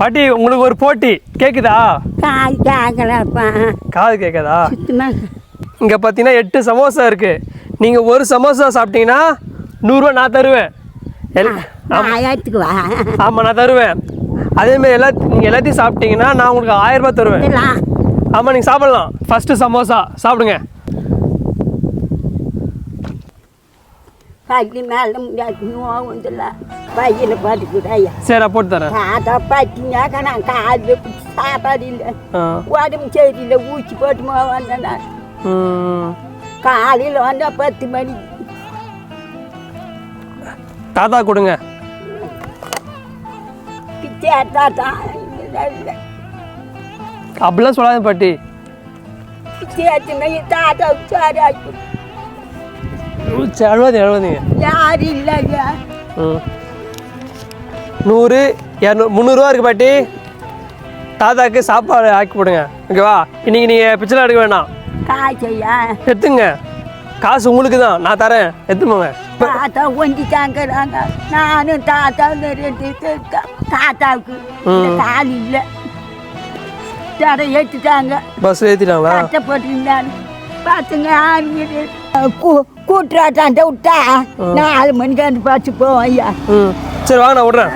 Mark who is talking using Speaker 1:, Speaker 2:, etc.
Speaker 1: பாட்டி உங்களுக்கு ஒரு போட்டி. கேக்குதா?
Speaker 2: காய் கேட்கலப்பா
Speaker 1: காது கேட்காதா
Speaker 2: சுத்தமாக
Speaker 1: இங்கே பார்த்தீங்கன்னா எட்டு சமோசா இருக்கு. நீங்கள் ஒரு சமோசா சாப்பிட்டீங்கன்னா நூறுரூவா நான் தருவேன். எல்
Speaker 2: நான் எடுத்துக்குவா
Speaker 1: ஆமாம் நான் தருவேன். அதேமாதிரி எல்லா நீங்கள் எல்லாத்தையும் சாப்பிட்டீங்கன்னா நான் உங்களுக்கு ஆயிரம் ரூபாய் தருவேன். ஆமாம் நீங்கள் சாப்பிடலாம். ஃபஸ்ட்டு சமோசா சாப்பிடுங்க.
Speaker 2: கல்வி மேலே முடியாது. நோவுந்தில்ல பையில் பார்த்துக்கூடாயா
Speaker 1: சரி போட்டு தரேன்.
Speaker 2: தாத்தா பட்டினாக்க நான் காலில் பிடிச்சி சாப்பாடு இல்லை. உடம்பு சரியில்லை. ஊசி போட்டுமா வந்தேன். காலையில் வந்தால் பத்து மணி.
Speaker 1: தாத்தா கொடுங்க.
Speaker 2: பிச்சை தாத்தா
Speaker 1: அப்படிலாம் சொல்லாத பாட்டி.
Speaker 2: தாத்தா சாரி ஆக்கி
Speaker 1: அழுவாதீங்க அழுவாதீங்க
Speaker 2: யாரும் இல்லையா
Speaker 1: ம் நூறு இரநூறு முந்நூறுரூவா இருக்கு பாட்டி தாத்தாக்கு சாப்பாடு ஆக்கி போடுங்க ஓகேவா இன்னைக்கு நீங்கள் பிச்சை எடுக்க வேணாம்
Speaker 2: காய்ச்சையா
Speaker 1: எடுத்துங்க காசு உங்களுக்கு தான் நான் தரேன் எடுத்துமோங்க
Speaker 2: தாத்தா ஒண்டி தாங்கிறாங்க நானும் தாத்தா ரெண்டு தாத்தாவுக்கு கால் இல்லை தடை ஏற்றுட்டாங்க
Speaker 1: பஸ் ஏற்றிட்டாங்களா
Speaker 2: கஷ்டப்பட்டிருந்தாங்க பார்த்துங்க கூட்டுறாட்டாண்ட விட்டா நாலு மணிக்கு அந்த பார்த்து போவோம் ஐயா.
Speaker 1: சரி வாங்க நான் விட்றேன்